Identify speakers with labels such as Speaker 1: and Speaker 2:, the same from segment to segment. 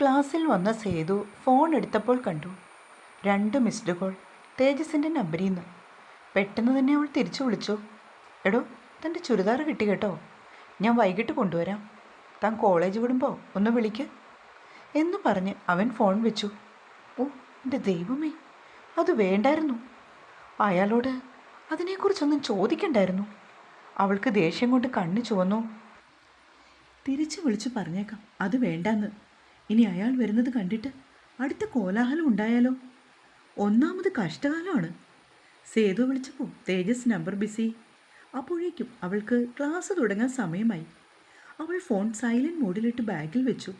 Speaker 1: ക്ലാസ്സിൽ വന്ന സേതു ഫോൺ എടുത്തപ്പോൾ കണ്ടു. രണ്ട് മിസ്ഡ് കോൾ. തേജസിന്റെ നമ്പരിൽ നിന്ന് പെട്ടെന്ന് തന്നെ അവൾ തിരിച്ചു വിളിച്ചു. എടോ തന്റെ ചുരിദാർ കിട്ടി കേട്ടോ. ഞാൻ വൈകിട്ട് കൊണ്ടുവരാം. താൻ കോളേജ് വിടുമ്പോൾ ഒന്ന് വിളിക്ക്. എന്ന് പറഞ്ഞ് അവൻ ഫോൺ വെച്ചു. ഓ എന്റെ ദൈവമേ അത് വേണ്ടായിരുന്നു. അയാളോട് അതിനെക്കുറിച്ചൊന്നും ചോദിക്കണ്ടായിരുന്നു. അവൾക്ക് ദേഷ്യം കൊണ്ട് കണ്ണു ചുവന്നു. തിരിച്ചു വിളിച്ചു പറഞ്ഞേക്കാം അത് വേണ്ടാന്ന്. ഇനി അയാൾ വരുന്നത് കണ്ടിട്ട് അടുത്ത കോലാഹലം ഉണ്ടായാലോ? ഒന്നാമത് കഷ്ടകാലമാണ്. സേതു വിളിച്ചപ്പോൾ തേജസ് നമ്പർ ബിസി. അപ്പോഴേക്കും അവൾക്ക് ക്ലാസ് തുടങ്ങാൻ സമയമായി. അവൾ ഫോൺ സൈലന്റ് മോഡിലിട്ട് ബാഗിൽ വെച്ചു.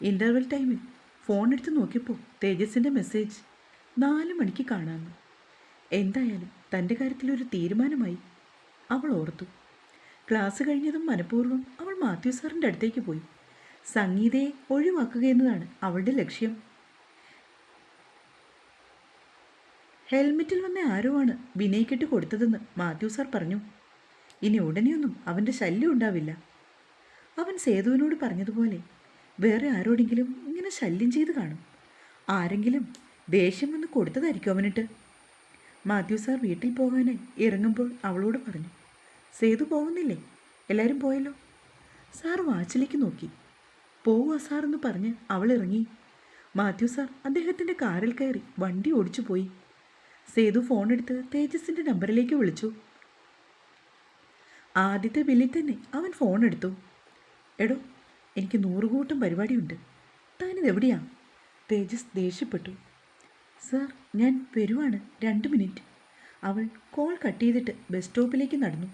Speaker 1: ഇന്റർവെൽ ടൈമിൽ ഫോൺ എടുത്ത് നോക്കിയപ്പോൾ തേജസിന്റെ മെസ്സേജ് നാല് മണിക്ക് കാണാമെന്ന് എന്തായാലും തന്റെ കാര്യത്തിലൊരു തീരുമാനമായി. അവൾ ഓർത്തു. ക്ലാസ് കഴിഞ്ഞതും മനഃപൂർവം അവൾ മാത്യു സാറിന്റെ അടുത്തേക്ക് പോയി. സംഗീതയെ ഒഴിവാക്കുക എന്നതാണ് അവളുടെ ലക്ഷ്യം. ഹെൽമെറ്റിൽ വന്ന ആരോ ആണ് വിനയ്ക്കിട്ട് കൊടുത്തതെന്ന് മാത്യു സാർ പറഞ്ഞു. ഇനി ഉടനെയൊന്നും അവന്റെ ശല്യം ഉണ്ടാവില്ല. അവൻ സേതുവിനോട് പറഞ്ഞതുപോലെ വേറെ ആരോടെങ്കിലും ഇങ്ങനെ ശല്യം ചെയ്ത് കാണും. ആരെങ്കിലും ദേഷ്യം വന്ന് കൊടുത്തതായിരിക്കും അവനിട്ട്. മാത്യു സാർ വീട്ടിൽ പോകാനായി ഇറങ്ങുമ്പോൾ അവളോട് പറഞ്ഞു സേതു പോകുന്നില്ലേ? എല്ലാവരും പോയല്ലോ? സാർ വാച്ചിലേക്ക് നോക്കി. പോവുക സാർ എന്ന് പറഞ്ഞ് അവൾ ഇറങ്ങി മാത്യു സാർ അദ്ദേഹത്തിന്റെ കാറിൽ കയറി വണ്ടി ഓടിച്ചു പോയി. സേതു ഫോണെടുത്ത് തേജസിന്റെ നമ്പറിലേക്ക് വിളിച്ചു. ആദ്യത്തെ ബില്ലിൽ തന്നെ അവൻ ഫോൺ എടുത്തു. എടോ എനിക്ക് നൂറുകൂട്ടം പരിപാടിയുണ്ട്. താനിത് എവിടെയാ? തേജസ് ദേഷ്യപ്പെട്ടു. സാർ ഞാൻ വരുവാണ് രണ്ട് മിനിറ്റ്. അവൾ കോൾ കട്ട് ചെയ്തിട്ട് ബസ് സ്റ്റോപ്പിലേക്ക് നടന്നു.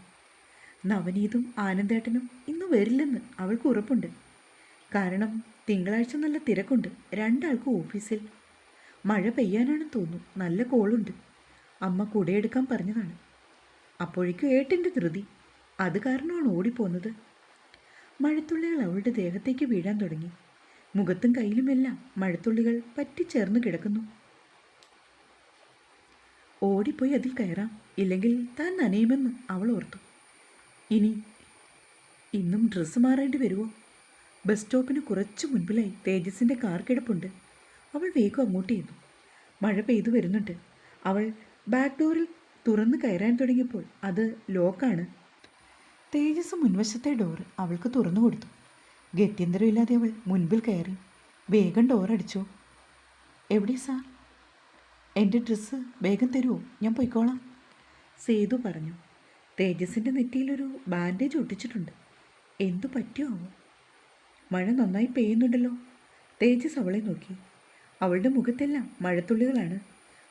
Speaker 1: നവനീതും ആനന്ദേട്ടനും ഇന്ന് വരില്ലെന്ന് അവൾക്ക് ഉറപ്പുണ്ട്. കാരണം തിങ്കളാഴ്ച നല്ല തിരക്കുണ്ട്. രണ്ടാൾക്കും ഓഫീസിൽ. മഴ പെയ്യാനാണെന്ന് തോന്നുന്നു. നല്ല കോളുണ്ട്. അമ്മ കുടയെടുക്കാൻ പറഞ്ഞതാണ്. അപ്പോഴേക്കും ഏട്ടന്റെ ധൃതി. അത് കാരണമാണ് ഓടിപ്പോന്നത്. മഴത്തുള്ളികൾ അവളുടെ ദേഹത്തേക്ക് വീഴാൻ തുടങ്ങി. മുഖത്തും കയ്യിലുമെല്ലാം മഴത്തുള്ളികൾ പറ്റിച്ചേർന്ന് കിടക്കുന്നു. ഓടിപ്പോയി അതിൽ കയറാം. ഇല്ലെങ്കിൽ താൻ നനയുമെന്ന് അവൾ ഓർത്തു. ഇനി ഇന്നും ഡ്രസ്സ് മാറേണ്ടി വരുമോ ബസ് സ്റ്റോപ്പിന് കുറച്ച് മുൻപിലായി തേജസിന്റെ കാർ കിടപ്പുണ്ട്. അവൾ വേഗം അങ്ങോട്ട് ചെയ്തു മഴ പെയ്തു വരുന്നുണ്ട്. അവൾ ബാക്ക് ഡോറിൽ തുറന്ന് കയറാൻ തുടങ്ങിയപ്പോൾ അത് ലോക്കാണ് തേജസ് മുൻവശത്തെ ഡോർ അവൾക്ക് തുറന്നു കൊടുത്തു. ഗത്യന്തരമില്ലാതെ അവൾ മുൻപിൽ കയറി വേഗം ഡോർ അടിച്ചു. എവിടെ സാർ? എന്റെ ഡ്രസ്സ് വേഗം തരുമോ ഞാൻ പൊയ്ക്കോളാം. സേതു പറഞ്ഞു. തേജസിന്റെ നെറ്റിയിലൊരു ബാൻഡേജ് ഒട്ടിച്ചിട്ടുണ്ട്. എന്തു പറ്റിയോ മഴ നന്നായി പെയ്യുന്നുണ്ടല്ലോ. തേജസ് അവളെ നോക്കി. അവളുടെ മുഖത്തെല്ലാം മഴത്തുള്ളികളാണ്.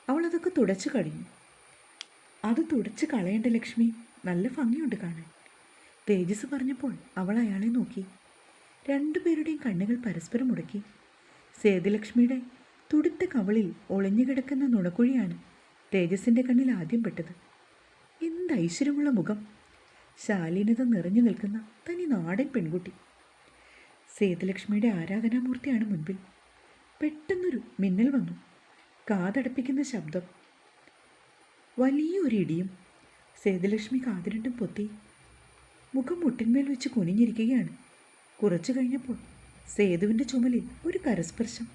Speaker 1: അവൾ അതൊക്കെ തുടച്ചു കഴിഞ്ഞു അത് തുടച്ച് കളയേണ്ട ലക്ഷ്മി. നല്ല ഭംഗിയുണ്ട് കാണാൻ. തേജസ് പറഞ്ഞപ്പോൾ അവൾ അയാളെ നോക്കി. രണ്ടുപേരുടെയും കണ്ണുകൾ പരസ്പരം മുടക്കി. സേതുലക്ഷ്മിയുടെ തുടുത്ത കവളിൽ ഒളിഞ്ഞുകിടക്കുന്ന നുണക്കുഴിയാണ് തേജസിന്റെ കണ്ണിൽ ആദ്യം പെട്ടത്. എന്ത് ഐശ്വര്യമുള്ള മുഖം. ശാലീനത നിറഞ്ഞു നിൽക്കുന്ന തനി നാടൻ പെൺകുട്ടി. സേതുലക്ഷ്മിയുടെ ആരാധനാമൂർത്തിയാണ് മുൻപിൽ. പെട്ടെന്നൊരു മിന്നൽ വന്നു. കാതടപ്പിക്കുന്ന ശബ്ദം. വലിയൊരു ഇടിയും സേതുലക്ഷ്മി കാതിരണ്ടും പൊത്തി മുഖം മുട്ടിന്മേൽ വെച്ച് കുനിഞ്ഞിരിക്കുകയാണ്. കുറച്ചു കഴിഞ്ഞപ്പോൾ സേതുവിന്റെ ചുമലിൽ ഒരു കരസ്പർശം.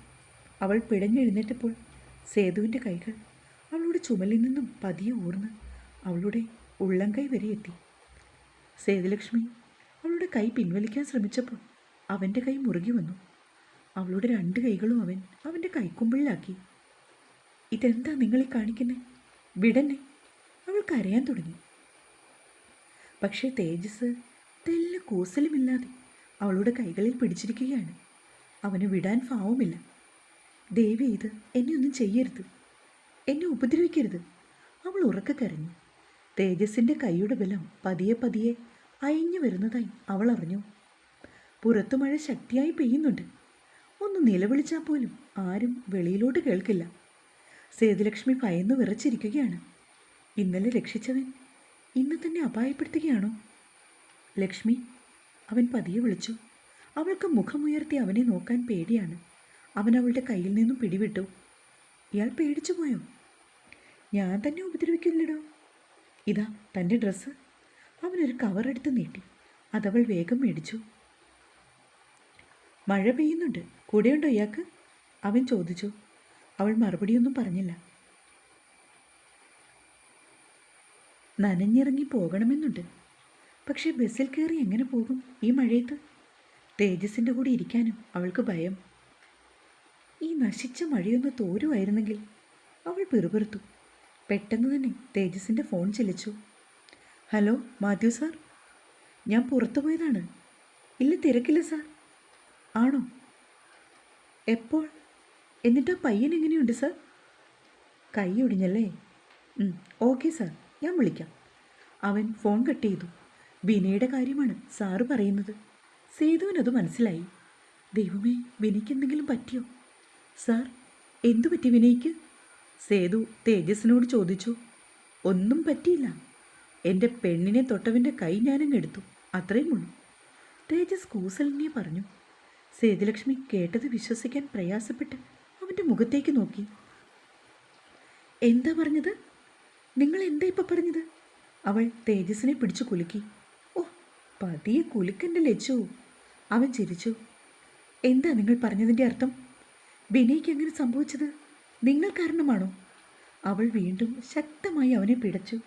Speaker 1: അവൾ പിടഞ്ഞെഴുന്നേറ്റപ്പോൾ സേതുവിന്റെ കൈകൾ അവളുടെ ചുമലിൽ നിന്നും പതിയെ ഊർന്ന് അവളുടെ ഉള്ളംകൈ വരെ എത്തി. സേതുലക്ഷ്മി അവളുടെ കൈ പിൻവലിക്കാൻ ശ്രമിച്ചപ്പോൾ അവന്റെ കൈ മുറുകി വന്നു. അവളുടെ രണ്ട് കൈകളും അവൻ അവന്റെ കൈക്കുമ്പിളിലാക്കി. ഇതെന്താ നിങ്ങളീ കാണിക്കുന്നത് വിടന്നെ. അവൾ കരയാൻ തുടങ്ങി. പക്ഷേ തേജസ് തെല്ല കൂസലുമില്ലാതെ അവളുടെ കൈകളിൽ പിടിച്ചിരിക്കുകയാണ്. അവന് വിടാൻ ഭാവമില്ല. ദേവി ഇത് എന്നെ ഒന്നും ചെയ്യരുത്. എന്നെ ഉപദ്രവിക്കരുത്. അവൾ ഉറക്കെ കരഞ്ഞു. തേജസിന്റെ കൈയുടെ ബലം പതിയെ പതിയെ അയഞ്ഞു വരുന്നതായി അവൾ അറിഞ്ഞു. പുറത്തു മഴ ശക്തിയായി പെയ്യുന്നുണ്ട്. ഒന്ന് നിലവിളിച്ചാൽ പോലും ആരും വെളിയിലോട്ട് കേൾക്കില്ല. സേതുലക്ഷ്മി ഭയന്ന് വിറച്ചിരിക്കുകയാണ്. ഇന്നലെ രക്ഷിച്ചവൻ ഇന്ന് തന്നെ അപായപ്പെടുത്തുകയാണോ? ലക്ഷ്മി അവൻ പതിയെ വിളിച്ചു. അവൾക്ക് മുഖമുയർത്തി അവനെ നോക്കാൻ പേടിയാണ്. അവൻ അവളുടെ കയ്യിൽ നിന്നും പിടിവിട്ടു. ഇയാൾ പേടിച്ചു പോയോ? ഞാൻ തന്നെ ഉപദ്രവിക്കില്ലടോ. ഇതാ തന്റെ ഡ്രസ്സ്. അവനൊരു കവർ എടുത്ത് നീട്ടി. അതവൾ വേഗം മേടിച്ചു. മഴ പെയ്യുന്നുണ്ട്. കൂടെയുണ്ടോ ഇയാൾക്ക്? അവൻ ചോദിച്ചു. അവൾ മറുപടിയൊന്നും പറഞ്ഞില്ല. നനഞ്ഞിറങ്ങി പോകണമെന്നുണ്ട്. പക്ഷേ ബസ്സിൽ കയറി എങ്ങനെ പോകും ഈ മഴയത്ത്? തേജസിന്റെ കൂടെ ഇരിക്കാനും അവൾക്ക് ഭയം. ഈ നശിച്ച മഴയൊന്ന് തോരുമായിരുന്നെങ്കിൽ അവൾ പിറുപിറുത്തു. പെട്ടെന്ന് തന്നെ തേജസിന്റെ ഫോൺ ചെലിച്ചു ഹലോ മാത്യു സാർ. ഞാൻ പുറത്തു പോയതാണ്. ഇല്ല തിരക്കില്ല സാർ. ആണോ? എപ്പോൾ? എന്നിട്ട് ആ പയ്യൻ എങ്ങനെയുണ്ട് സർ? കൈ ഒടിഞ്ഞല്ലേ? Okay sir. ഞാൻ വിളിക്കാം. അവൻ ഫോൺ കട്ട് ചെയ്തു. ബിനയുടെ കാര്യമാണ് സാറ് പറയുന്നത്. സേതുവിനത് മനസ്സിലായി. ദൈവമേ വിനയ്ക്ക് എന്തെങ്കിലും പറ്റിയോ? സാർ എന്തു പറ്റി വിനയ്ക്ക്? സേതു തേജസ്സിനോട് ചോദിച്ചു. ഒന്നും പറ്റിയില്ല. എന്റെ പെണ്ണിനെ തൊട്ടവന്റെ കൈ ഞാനങ്ങ് എടുത്തു. അത്രയും ഉള്ളൂ. തേജസ് കൂസലിനെ പറഞ്ഞു. സേതുലക്ഷ്മി കേട്ടത് വിശ്വസിക്കാൻ പ്രയാസപ്പെട്ട് അവന്റെ മുഖത്തേക്ക് നോക്കി. എന്താ പറഞ്ഞത്? നിങ്ങൾ എന്താ ഇപ്പം പറഞ്ഞത്? അവൾ തേജസ്സിനെ പിടിച്ചു കുലുക്കി. ഓ പതിയെ കുലുക്കന്റെ ലച്ചു അവൻ ചിരിച്ചു. എന്താ നിങ്ങൾ പറഞ്ഞതിന്റെ അർത്ഥം? ബിനയ്ക്ക് എങ്ങനെ സംഭവിച്ചത്? നിങ്ങൾ കാരണമാണോ? അവൾ വീണ്ടും ശക്തമായി അവനെ പിടച്ചു.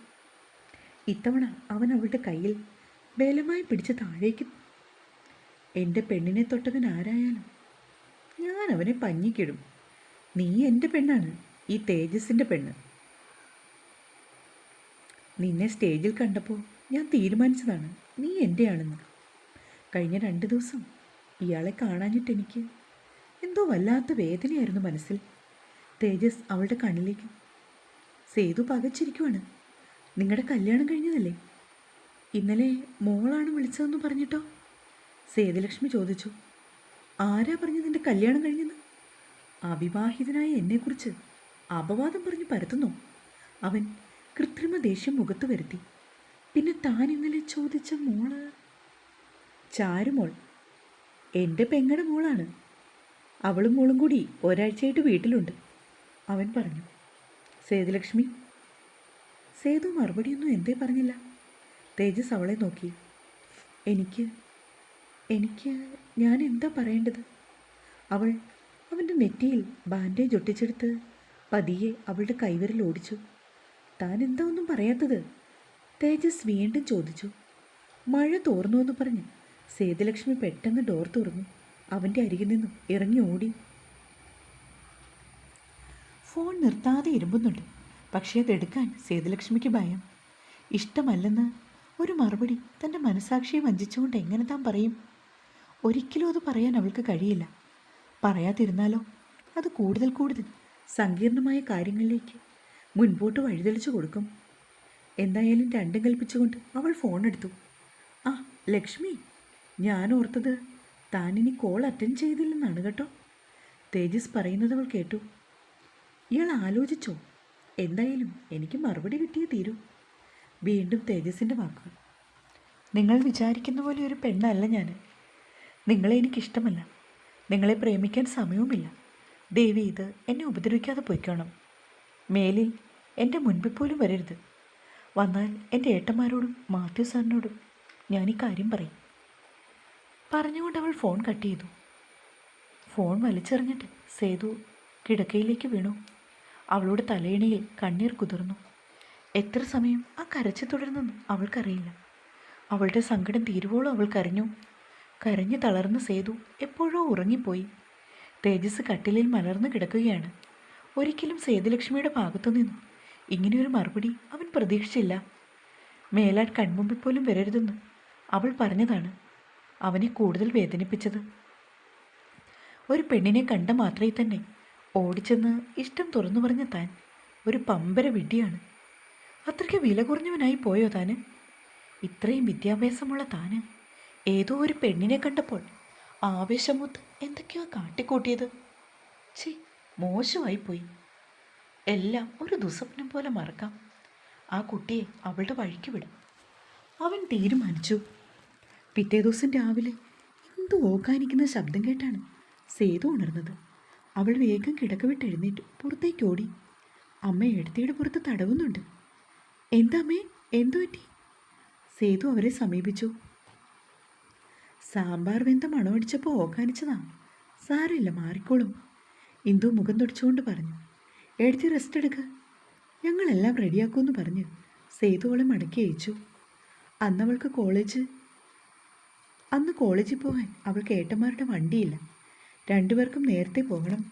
Speaker 1: ഇത്തവണ അവൻ അവളുടെ കയ്യിൽ ബലമായി പിടിച്ച് താഴേക്ക് എന്റെ പെണ്ണിനെ തൊട്ടവൻ ആരായാലും ഞാൻ അവനെ പഞ്ഞിക്കിടും. നീ എന്റെ പെണ്ണാണ് ഈ തേജസിന്റെ പെണ്ണ്. നിന്നെ സ്റ്റേജിൽ കണ്ടപ്പോൾ ഞാൻ തീരുമാനിച്ചതാണ് നീ എന്റെയാണെന്ന് കഴിഞ്ഞ രണ്ട് ദിവസം ഇയാളെ കാണാഞ്ഞിട്ട് എനിക്ക് എന്തോ വല്ലാത്ത വേദനയായിരുന്നു മനസ്സിൽ. തേജസ് അവളുടെ കണ്ണിലേക്ക് സേതു പകച്ചിരിക്കുവാണ് നിങ്ങളുടെ കല്യാണം കഴിഞ്ഞതല്ലേ? ഇന്നലെ മോളാണ് വിളിച്ചതെന്ന് പറഞ്ഞിട്ടോ? സേതുലക്ഷ്മി ചോദിച്ചു ആരാ പറഞ്ഞു നിന്റെ കല്യാണം കഴിഞ്ഞെന്ന്? അവിവാഹിതനായ എന്നെക്കുറിച്ച് അപവാദം പറഞ്ഞു പരത്തുന്നു. അവൻ കൃത്രിമ ദേഷ്യം മുഖത്ത് വരുത്തി പിന്നെ താൻ ഇന്നലെ ചോദിച്ച മോൾ? ചാരുമോൾ എന്റെ പെങ്ങടെ മോളാണ്. അവളും മോളും കൂടി ഒരാഴ്ചയായിട്ട് വീട്ടിലുണ്ട് അവൻ പറഞ്ഞു. സേതുലക്ഷ്മി സേതു മറുപടിയൊന്നും എന്തേ പറഞ്ഞില്ല. തേജസ് അവളെ നോക്കി. എനിക്ക് എനിക്ക് ഞാൻ എന്താ പറയേണ്ടത്? അവൾ അവന്റെ നെറ്റിയിൽ ബാൻഡേജ് ഒട്ടിച്ചെടുത്ത് പതിയെ അവളുടെ കൈവിരൽ ഓടിച്ചു. താൻ എന്താ ഒന്നും പറയാത്തത്? തേജസ് വീണ്ടും ചോദിച്ചു. മഴ തോർന്നു എന്ന് പറഞ്ഞ് സേതുലക്ഷ്മി പെട്ടെന്ന് ഡോർ തുറന്നു. അവന്റെ അരികിൽ നിന്നും ഇറങ്ങി ഓടി. ഫോൺ നിർത്താതെ ഇരുമ്പുന്നുണ്ട്. പക്ഷേ അതെടുക്കാൻ സേതുലക്ഷ്മിക്ക് ഭയം. ഇഷ്ടമല്ലെന്ന് ഒരു മറുപടി തന്റെ മനസാക്ഷിയെ വഞ്ചിച്ചുകൊണ്ട് എങ്ങനെ താൻ പറയും? ഒരിക്കലും അത് പറയാൻ അവൾക്ക് കഴിയില്ല. പറയാതിരുന്നാലോ? അത് കൂടുതൽ കൂടുതൽ സങ്കീർണമായ കാര്യങ്ങളിലേക്ക് മുൻപോട്ട് വഴിതെളിച്ചു കൊടുക്കും. എന്തായാലും രണ്ടും കൽപ്പിച്ചുകൊണ്ട് അവൾ ഫോൺ എടുത്തു ആ ലക്ഷ്മി ഞാൻ ഓർത്തത് ഇനി കോൾ അറ്റൻഡ് ചെയ്തില്ലെന്നാണ് കേട്ടോ. തേജസ് പറയുന്നത് അവൾ കേട്ടു. ഇയാൾ ആലോചിച്ചോ? എന്തായാലും എനിക്ക് മറുപടി കിട്ടിയേ തീരൂ. വീണ്ടും തേജസിന്റെ വാക്കുകൾ. നിങ്ങൾ വിചാരിക്കുന്ന പോലെ ഒരു പെണ്ണല്ല ഞാൻ നിങ്ങളെ എനിക്കിഷ്ടമല്ല. നിങ്ങളെ പ്രേമിക്കാൻ സമയവുമില്ല. ദേവി ഇത് എന്നെ ഉപദ്രവിക്കാതെ പോയിക്കോണം. മേലിൽ എന്റെ മുൻപിൽ പോലും വരരുത്. വന്നാൽ എന്റെ ഏട്ടന്മാരോടും മാത്യു സാറിനോടും ഞാൻ ഈ കാര്യം പറയും. പറഞ്ഞുകൊണ്ട് അവൾ ഫോൺ കട്ട് ചെയ്തു. ഫോൺ വലിച്ചെറിഞ്ഞിട്ട് സേതു കിടക്കയിലേക്ക് വീണു. അവളുടെ തലയിണയിൽ കണ്ണീർ കുതിർന്നു. എത്ര സമയം ആ കരച്ചു തുടർന്നെന്ന് അവൾക്കറിയില്ല. അവളുടെ സങ്കടം തീരുവോളം അവൾ കരഞ്ഞു തളർന്ന സേതു എപ്പോഴോ ഉറങ്ങിപ്പോയി. തേജസ് കട്ടിലിൽ മലർന്നു കിടക്കുകയാണ്. ഒരിക്കലും സേതുലക്ഷ്മിയുടെ ഭാഗത്തു നിന്നും. ഇങ്ങനെയൊരു മറുപടി അവൻ പ്രതീക്ഷിച്ചില്ല. മേലാൻ കൺമുമ്പിൽ പോലും വരരുതെന്ന് അവൾ പറഞ്ഞതാണ്. അവനെ കൂടുതൽ വേദനിപ്പിച്ചത്. ഒരു പെണ്ണിനെ കണ്ട മാത്രമേ തന്നെ ഓടിച്ചെന്ന് ഇഷ്ടം തുറന്നു പറഞ്ഞ താൻ ഒരു പമ്പര വിഡ്ഢിയാണ്. അത്രയ്ക്ക് വില കുറഞ്ഞവനായി പോയോ താന്? ഇത്രയും വിദ്യാഭ്യാസമുള്ള താന് ഏതോ ഒരു പെണ്ണിനെ കണ്ടപ്പോൾ ആവേശമൊത്ത് എന്തൊക്കെയോ കാട്ടിക്കൂട്ടിയത്. മോശമായി മോശമായിപ്പോയി. എല്ലാം ഒരു ദുസ്വപ്നം പോലെ മറക്കാം. ആ കുട്ടിയെ അവളുടെ വഴിക്ക് വിടാം. അവൻ തീരുമാനിച്ചു. പിറ്റേ ദിവസം രാവിലെ എന്തോ ഓക്കാനിക്കുന്ന ശബ്ദം കേട്ടാണ് സേതു ഉണർന്നത്. അവൾ വേഗം കിടക്ക വിട്ട് എഴുന്നേറ്റ്. പുറത്തേക്ക് ഓടി. അമ്മ എടുത്തിയുടെ പുറത്ത് തടവുന്നുണ്ട്. എന്താ അമ്മേ? എന്തു പറ്റി സേതു അവരെ സമീപിച്ചു. സാമ്പാർ വെന്ത മണമടിച്ചപ്പോൾ ഓക്കാനിച്ചതാ സാരമില്ല മാറിക്കോളും. ഇന്ദു മുഖം തുടച്ചുകൊണ്ട് പറഞ്ഞു എടുത്ത് റെസ്റ്റ് എടുക്ക. ഞങ്ങളെല്ലാം റെഡിയാക്കുമെന്ന് പറഞ്ഞ് സേതുവളെ മടക്കി അയച്ചു. അന്നവൾക്ക് കോളേജ് അന്ന് കോളേജിൽ പോകാൻ അവൾക്ക് ഏട്ടന്മാരുടെ വണ്ടിയില്ല. രണ്ടുപേർക്കും നേരത്തെ പോകണം.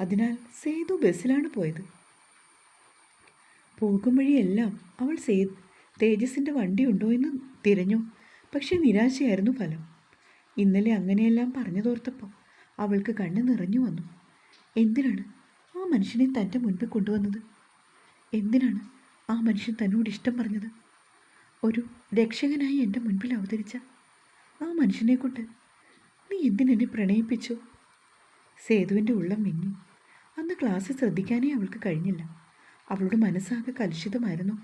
Speaker 1: അതിനാൽ സേതു ബസ്സിലാണ് പോയത്. പോകും വഴിയെല്ലാം അവൾ സേ തേജസിന്റെ വണ്ടി ഉണ്ടോ എന്ന് തിരഞ്ഞു. പക്ഷേ നിരാശയായിരുന്നു ഫലം. ഇന്നലെ അങ്ങനെയെല്ലാം പറഞ്ഞു തോർത്തപ്പോൾ അവൾക്ക് കണ്ണ് നിറഞ്ഞു വന്നു. എന്തിനാണ് ആ മനുഷ്യനെ തന്റെ മുൻപിൽ കൊണ്ടുവന്നത്? എന്തിനാണ് ആ മനുഷ്യൻ തന്നോട് ഇഷ്ടം പറഞ്ഞത്? ഒരു രക്ഷകനായി എന്റെ മുൻപിൽ അവതരിച്ച ആ മനുഷ്യനെ കൊണ്ട് നീ എന്തിനെന്നെ പ്രണയിപ്പിച്ചു? സേതുവിന്റെ ഉള്ളം മിങ്ങി അന്ന് ക്ലാസ് ശ്രദ്ധിക്കാനേ അവൾക്ക് കഴിഞ്ഞില്ല. അവളുടെ മനസ്സാകെ കലുഷിതമായിരുന്നു.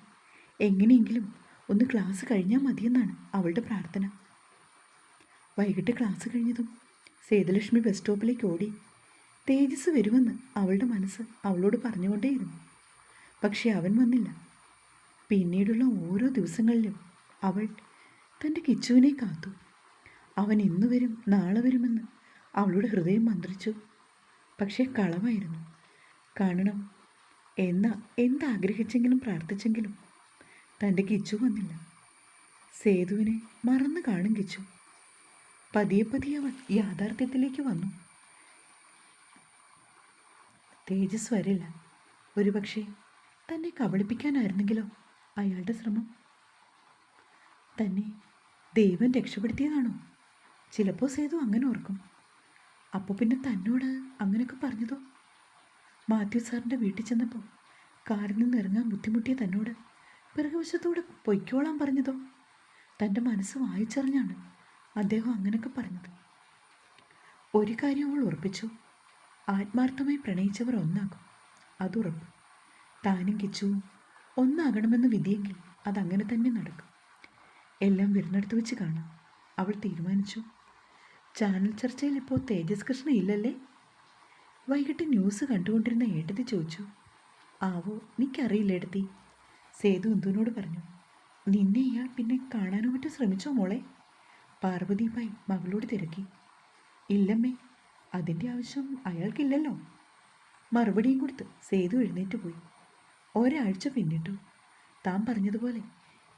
Speaker 1: എങ്ങനെയെങ്കിലും ഒന്ന് ക്ലാസ് കഴിഞ്ഞാൽ മതിയെന്നാണ് അവളുടെ പ്രാർത്ഥന. വൈകിട്ട് ക്ലാസ് കഴിഞ്ഞതും സേതുലക്ഷ്മി ബസ് സ്റ്റോപ്പിലേക്ക് ഓടി. തേജസ് വരുമെന്ന് അവളുടെ മനസ്സ് അവളോട് പറഞ്ഞുകൊണ്ടേയിരുന്നു. പക്ഷേ അവൻ വന്നില്ല. പിന്നീടുള്ള ഓരോ ദിവസങ്ങളിലും അവൾ തന്റെ കിച്ചുവിനെ കാത്തു. അവൻ ഇന്ന് വരും നാളെ വരുമെന്ന് അവളുടെ ഹൃദയം മന്ത്രിച്ചു. പക്ഷേ കളവായിരുന്നു. കാണണം എന്ന എന്താഗ്രഹിച്ചെങ്കിലും പ്രാർത്ഥിച്ചെങ്കിലും തന്റെ കിച്ചു വന്നില്ല. സേതുവിനെ മറന്നു കാണും കിച്ചു. പതിയെ പതിയെ അവൾ യാഥാർത്ഥ്യത്തിലേക്ക് വന്നു. തേജസ് വരില്ല. ഒരുപക്ഷെ തന്നെ കബളിപ്പിക്കാനായിരുന്നെങ്കിലോ അയാളുടെ ശ്രമം? തന്നെ ദൈവം രക്ഷപ്പെടുത്തിയതാണോ? ചിലപ്പോൾ സേതു അങ്ങനെ ഓർക്കും. അപ്പോൾ പിന്നെ തന്നോട് അങ്ങനെയൊക്കെ പറഞ്ഞതോ? മാത്യു സാറിന്റെ വീട്ടിൽ ചെന്നപ്പോൾ കാറിൽ നിന്ന് ഇറങ്ങാൻ ബുദ്ധിമുട്ടിയ തന്നോട് പിറകുവശത്തൂടെ പൊയ്ക്കോളാൻ പറഞ്ഞതോ? തന്റെ മനസ്സ് വായിച്ചറിഞ്ഞാണ്. അദ്ദേഹം അങ്ങനെയൊക്കെ പറഞ്ഞത്. ഒരു കാര്യം അവൾ ഉറപ്പിച്ചു. ആത്മാർത്ഥമായി പ്രണയിച്ചവർ ഒന്നാകും. അതുറപ്പ് താനും കിച്ചുവും ഒന്നാകണമെന്ന് വിധിയെങ്കിൽ അതങ്ങനെ തന്നെ നടക്കും. എല്ലാം വരുന്നിടത്ത് വെച്ച് കാണാം. അവൾ തീരുമാനിച്ചു. ചാനൽ ചർച്ചയിൽ ഇപ്പോൾ തേജസ് കൃഷ്ണ ഇല്ലല്ലേ? വൈകിട്ട് ന്യൂസ് കണ്ടുകൊണ്ടിരുന്ന ഏട്ടത്തി ചോദിച്ചു. ആവോ എനിക്കറിയില്ല ഏട്ടത്തി. സേതു എന്തുവിനോട് പറഞ്ഞു. നിന്നെ ഇയാൾ പിന്നെ കാണാനോ മറ്റോ ശ്രമിച്ചോ മോളെ? പാർവതിയുമായി മകളോട് തിരക്കി. ഇല്ലമ്മേ അതിന്റെ ആവശ്യം അയാൾക്കില്ലല്ലോ. മറുപടിയും കൊടുത്ത് സേതു എഴുന്നേറ്റ് പോയി. ഒരാഴ്ച പിന്നിട്ടു. താൻ പറഞ്ഞതുപോലെ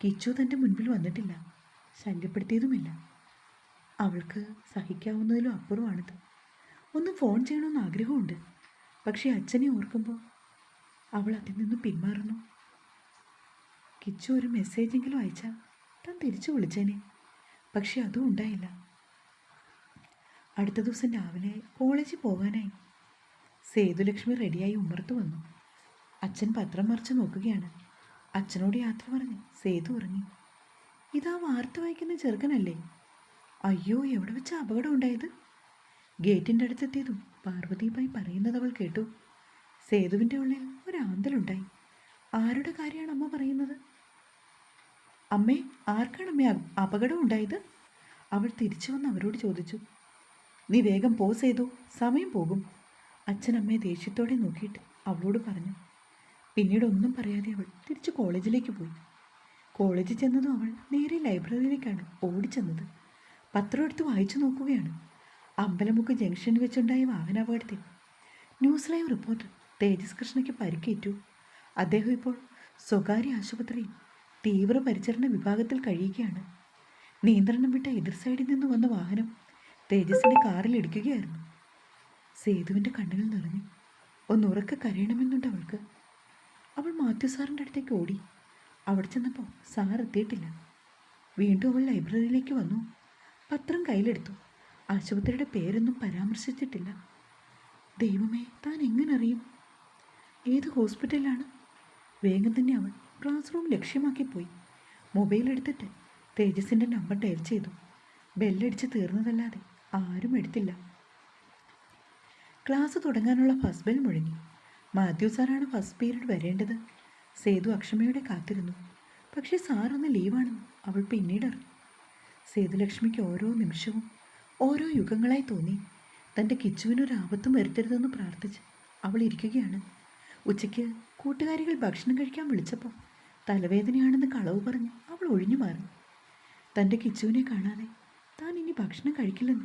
Speaker 1: കിച്ചു തന്റെ മുൻപിൽ വന്നിട്ടില്ല. ശല്യപ്പെടുത്തിയതുമില്ല. അവൾക്ക് സഹിക്കാവുന്നതിലും അപ്പുറമാണിത്. ഒന്ന് ഫോൺ ചെയ്യണമെന്ന് ആഗ്രഹമുണ്ട്. പക്ഷേ അച്ഛനെ ഓർക്കുമ്പോൾ അവൾ അതിൽ നിന്ന് പിന്മാറുന്നു. കിച്ചു ഒരു മെസ്സേജെങ്കിലും അയച്ചാൽ താൻ തിരിച്ചു വിളിച്ചേനെ. പക്ഷെ അതും ഉണ്ടായില്ല. അടുത്ത ദിവസം രാവിലെ കോളേജിൽ പോകാനായി. സേതുലക്ഷ്മി റെഡിയായി ഉമ്മർത്ത് വന്നു. അച്ഛൻ പത്രം മറിച്ച് നോക്കുകയാണ്. അച്ഛനോട് യാത്ര പറഞ്ഞ് സേതു ഉറങ്ങി. ഇതാ വാർത്ത വായിക്കുന്ന ചെറുക്കനല്ലേ? അയ്യോ എവിടെ വെച്ച അപകടം ഉണ്ടായത്? ഗേറ്റിന്റെ അടുത്തെത്തിയതും പാർവതിയുമായി പറയുന്നത് അവൾ കേട്ടു. സേതുവിന്റെ ഉള്ളിൽ ഒരാന്തലുണ്ടായി ആരുടെ കാര്യമാണ് അമ്മ പറയുന്നത്? അമ്മേ ആർക്കാണ് അമ്മേ അപ- അപകടം ഉണ്ടായത്? അവൾ തിരിച്ചു വന്ന് അവരോട് ചോദിച്ചു. നീ വേഗം പോസ് ചെയ്തു സമയം പോകും. അച്ഛനമ്മയെ ദേഷ്യത്തോടെ നോക്കിയിട്ട് അവളോട് പറഞ്ഞു. പിന്നീട് ഒന്നും പറയാതെ അവൾ തിരിച്ച് കോളേജിലേക്ക് പോയി. കോളേജിൽ ചെന്നതും അവൾ നേരെ ലൈബ്രറിയിലേക്കാണ് ഓടിച്ചെന്നത്. പത്രം എടുത്ത് വായിച്ചു നോക്കുകയാണ്. അമ്പലമുക്ക് ജംഗ്ഷനിൽ വെച്ചുണ്ടായ വാഹനാപകടത്തിൽ ന്യൂസ് ലൈവ് റിപ്പോർട്ടർ തേജസ് കൃഷ്ണയ്ക്ക് പരിക്കേറ്റു. അദ്ദേഹം ഇപ്പോൾ സ്വകാര്യ ആശുപത്രിയിൽ തീവ്ര പരിചരണ വിഭാഗത്തിൽ കഴിയുകയാണ്. നിയന്ത്രണം വിട്ട എതിർ സൈഡിൽ നിന്ന് വന്ന വാഹനം തേജസിന്റെ കാറിൽ ഇടിക്കുകയായിരുന്നു. സേതുവിന്റെ കണ്ണുകൾ നിറഞ്ഞു. ഒന്നുറക്കെ കരയണമെന്നുണ്ട് അവൾക്ക്. അവൾ മാത്യു സാറിന്റെ അടുത്തേക്ക് ഓടി. അവിടെ ചെന്നപ്പോൾ സാർ എത്തിയിട്ടില്ല. വീണ്ടും അവൾ ലൈബ്രറിയിലേക്ക് വന്നു. പത്രം കയ്യിലെടുത്തു. ആശുപത്രിയുടെ പേരൊന്നും പരാമർശിച്ചിട്ടില്ല. ദൈവമേ താൻ എങ്ങനെ അറിയും? ഏത് ഹോസ്പിറ്റലിലാണ്? വേഗം തന്നെ അവൾ ക്ലാസ് റൂം ലക്ഷ്യമാക്കി പോയി. മൊബൈൽ എടുത്തിട്ട് തേജസിന്റെ നമ്പർ ഡയൽ ചെയ്തു. ബെല്ലടിച്ച് തീർന്നതല്ലാതെ ആരും എടുത്തില്ല. ക്ലാസ് തുടങ്ങാനുള്ള ഫസ്റ്റ് ബെൽ മുഴങ്ങി. മാത്യു സാറാണ് ഫസ്റ്റ് പീരീഡ് വരേണ്ടത്. സേതു അക്ഷമയുടെ കാത്തിരുന്നു. പക്ഷേ സാറൊന്ന് ലീവാണെന്ന് അവൾ പിന്നീട് അറിഞ്ഞു. സേതുലക്ഷ്മിക്ക് ഓരോ നിമിഷവും ഓരോ യുഗങ്ങളായി തോന്നി. തന്റെ കിച്ചുവിനൊരു ആപത്തും വരുത്തരുതെന്ന് പ്രാർത്ഥിച്ച് അവൾ ഇരിക്കുകയാണ്. ഉച്ചയ്ക്ക് കൂട്ടുകാരികൾ ഭക്ഷണം കഴിക്കാൻ വിളിച്ചപ്പോൾ തലവേദനയാണെന്ന് കളവ് പറഞ്ഞ്. അവൾ ഒഴിഞ്ഞു മാറി. തന്റെ കിച്ചുവിനെ കാണാതെ താൻ ഇനി ഭക്ഷണം കഴിക്കില്ലെന്ന്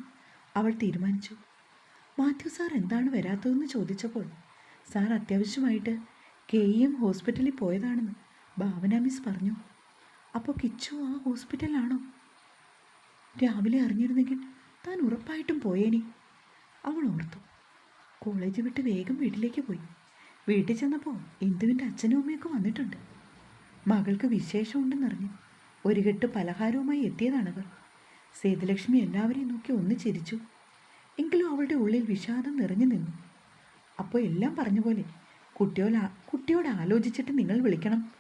Speaker 1: അവൾ തീരുമാനിച്ചു. മാത്യു സാർ എന്താണ് വരാത്തതെന്ന് ചോദിച്ചപ്പോൾ സാർ അത്യാവശ്യമായിട്ട് കെ ഇ എം ഹോസ്പിറ്റലിൽ പോയതാണെന്ന് ഭാവന മിസ് പറഞ്ഞു. അപ്പോൾ കിച്ചു ആ ഹോസ്പിറ്റലാണോ രാവിലെ അറിഞ്ഞിരുന്നെങ്കിൽ താൻ ഉറപ്പായിട്ടും പോയേനെ. അവൾ ഓർത്തു. കോളേജ് വിട്ട് വേഗം വീട്ടിലേക്ക് പോയി. വീട്ടിൽ ചെന്നപ്പോൾ ഇന്ദുവിന്റെ അച്ഛനും അമ്മയൊക്കെ വന്നിട്ടുണ്ട്. മകൾക്ക് വിശേഷമുണ്ടെന്നറിഞ്ഞു ഒരു കെട്ട് പലഹാരവുമായി എത്തിയതാണവർ സേതുലക്ഷ്മി എല്ലാവരെയും നോക്കി ഒന്ന് ചിരിച്ചു. എങ്കിലും അവളുടെ ഉള്ളിൽ വിഷാദം നിറഞ്ഞു നിന്നു. അപ്പോൾ എല്ലാം പറഞ്ഞ പോലെ കുട്ടിയോട് കുട്ടിയോട് ആലോചിച്ചിട്ട് നിങ്ങൾ വിളിക്കണം.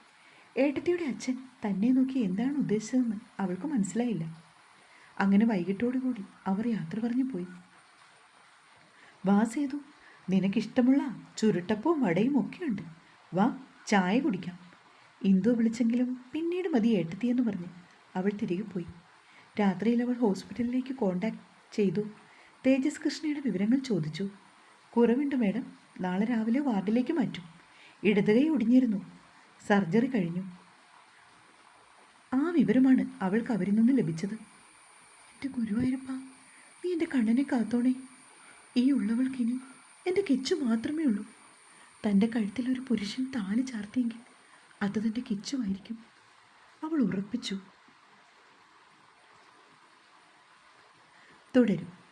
Speaker 1: ഏട്ടത്തിയുടെ അച്ഛൻ തന്നെ നോക്കി എന്താണ് ഉദ്ദേശിച്ചതെന്ന് അവൾക്ക് മനസ്സിലായില്ല. അങ്ങനെ വൈകിട്ടോടുകൂടി അവർ യാത്ര പറഞ്ഞു പോയി. വാ സേതു നിനക്കിഷ്ടമുള്ള ചുരുട്ടപ്പവും വടയും ഒക്കെയുണ്ട് വാ ചായ കുടിക്കാം. ഇന്ദു വിളിച്ചെങ്കിലും പിന്നീട് മതി ഏട്ടത്തിയെന്ന് പറഞ്ഞ് അവൾ തിരികെ പോയി. രാത്രിയിൽ അവൾ ഹോസ്പിറ്റലിലേക്ക് കോണ്ടാക്ട് ചെയ്തു. തേജസ് കൃഷ്ണയുടെ വിവരങ്ങൾ ചോദിച്ചു. കുറവുണ്ട് മേഡം നാളെ രാവിലെ വാർഡിലേക്ക് മാറ്റും. ഇടതുകൈ ഒടിഞ്ഞിരുന്നു. സർജറി കഴിഞ്ഞു. ആ വിവരമാണ് അവൾക്ക് അവരിൽ നിന്ന് ലഭിച്ചത്. എന്റെ ഗുരുവായൂരപ്പ നീ എന്റെ കണ്ണനെ കാത്തോണേ. ഈ ഉള്ളവൾക്കിനി എന്റെ കെച്ചു മാത്രമേ ഉള്ളൂ. തന്റെ കഴുത്തിൽ ഒരു പുരുഷൻ താലി ചാർത്തിയെങ്കിൽ അത് തന്റെ കിച്ചുമായിരിക്കും അവൾ ഉറപ്പിച്ചു. തുടരും.